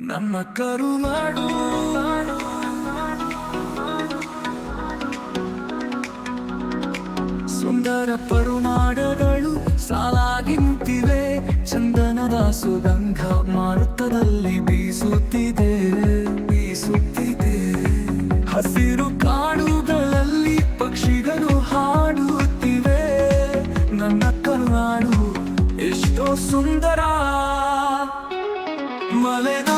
ನಮ್ಮ ಕರುನಾಡು ಸುಂದರ ಪರುನಾಡಗಳು ಸಾಲಾಗಿ ನಿಂತಿವೆ. ಚಂದನದ ಸುಗಂಧ ಮಾರುತದಲ್ಲಿ ಬೀಸುತ್ತಿದೆ. ಬೀಸುತ್ತಿದೆ. ಹಸಿರು ಕಾಡುಗಳಲ್ಲಿ ಪಕ್ಷಿಗಳು ಹಾಡುತ್ತಿವೆ. ನನ್ನ ಕರುನಾಡು ಎಷ್ಟೋ ಸುಂದರ ಮಲೆನಾಡಿನ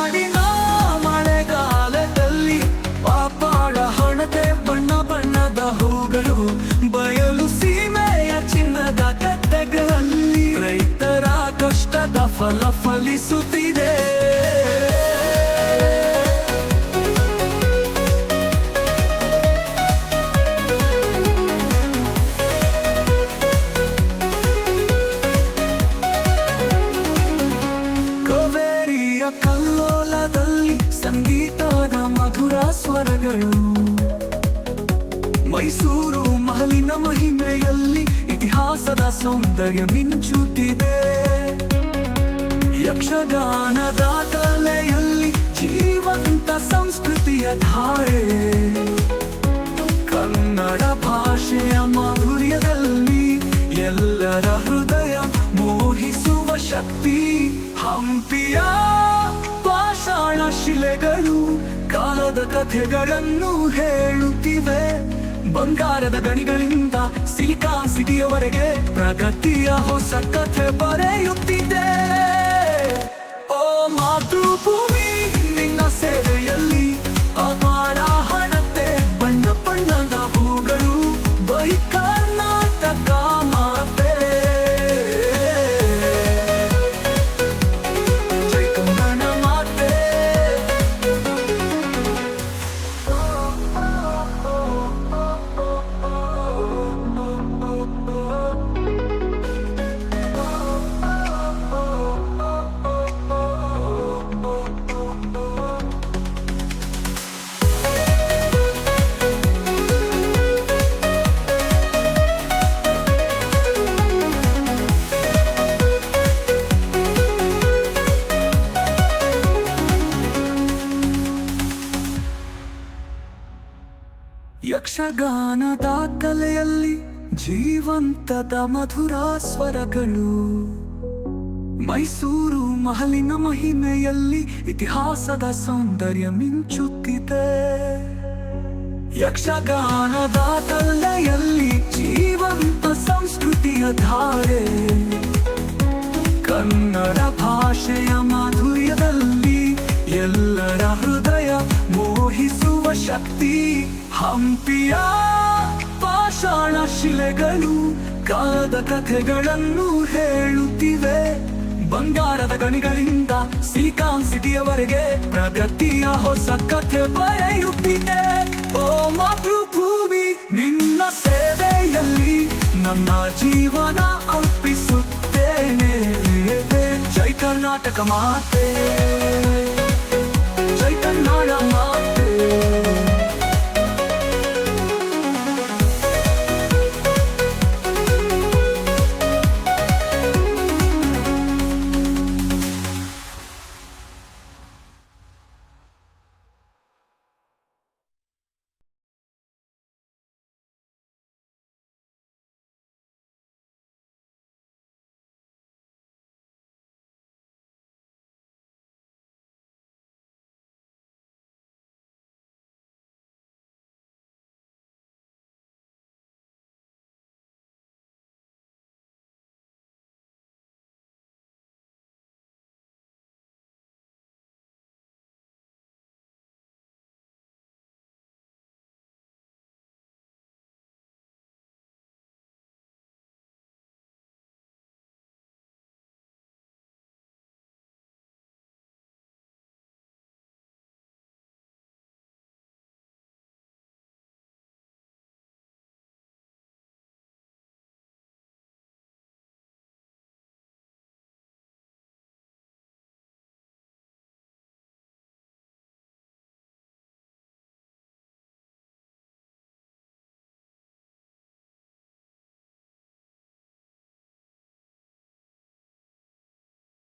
ಫಲ ಫಲಿಸುತ್ತಿದೆ. ಕವೇರಿಯ ಕಲ್ಲೋಲದಲ್ಲಿ ಸಂಗೀತದ ಮಧುರ ಸ್ವರಗಳು. ಮೈಸೂರು ಮಹಲಿನ ಮಹಿಮೆಯಲ್ಲಿ ಇತಿಹಾಸದ ಸೌಂದರ್ಯ ಮಿಂಚುತ್ತಿದೆ. ಯಕ್ಷಗಾನದ ಕಲೆಯಲ್ಲಿ ಜೀವಂತ ಸಂಸ್ಕೃತಿಯ ಧಾರೆ. ಕನ್ನಡ ಭಾಷೆಯ ಮಾಧುರ್ಯದಲ್ಲಿ ಎಲ್ಲರ ಹೃದಯ ಮೋಹಿಸುವ ಶಕ್ತಿ. ಹಂಪಿಯ ಪಾಷಾಣ ಶಿಲೆಗಳು ಕಾಲದ ಕಥೆಗಳನ್ನು ಹೇಳುತ್ತಿವೆ. ಬಂಗಾರದ ಗಣಿಗಳಿಂದ ಸಿಲಿಕಾನ್ ಸಿಟಿಯವರೆಗೆ ಪ್ರಗತಿಯ ಹೊಸ ಕಥೆ ಬರೆಯುತ್ತಿದೆ. ಯಕ್ಷಗಾನದ ದಾಖಲೆಯಲ್ಲಿ ಜೀವಂತದ ಮಧುರ ಸ್ವರಗಳು. ಮೈಸೂರು ಮಹಲಿನ ಮಹಿಮೆಯಲ್ಲಿ ಇತಿಹಾಸದ ಸೌಂದರ್ಯ ಮಿಂಚುತ್ತಿದೆ. ಯಕ್ಷಗಾನ ದಾಖಲೆಯಲ್ಲಿ ಜೀವಂತ ಸಂಸ್ಕೃತಿಯ ಧಾರೆ. ಕನ್ನಡ ಭಾಷೆಯ ಮಾಧುರ್ಯದಲ್ಲಿ ಎಲ್ಲರ ಹೃದಯ ಮೋಹಿಸುವ ಶಕ್ತಿ. ಹಂಪಿಯ ಪಾಷಾಣ ಶಿಲೆಗಳು ಕಾಲದ ಕಥೆಗಳನ್ನು ಹೇಳುತ್ತಿವೆ. ಬಂಗಾರದ ಗಣಿಗಳಿಂದ ಸಿಲಿಕಾನ್ ಸಿಟಿಯವರೆಗೆ ಪ್ರಗತಿಯ ಹೊಸ ಕಥೆ ಬರೆಯುತ್ತಿದೆ. ಓ ಮಾತೃಭೂಮಿ, ನಿನ್ನ ಸೇವೆಯಲ್ಲಿ ನನ್ನ ಜೀವನ ಅರ್ಪಿಸುತ್ತೇನೆ. ಜೈ ಕರ್ನಾಟಕ ಮಾತೆ.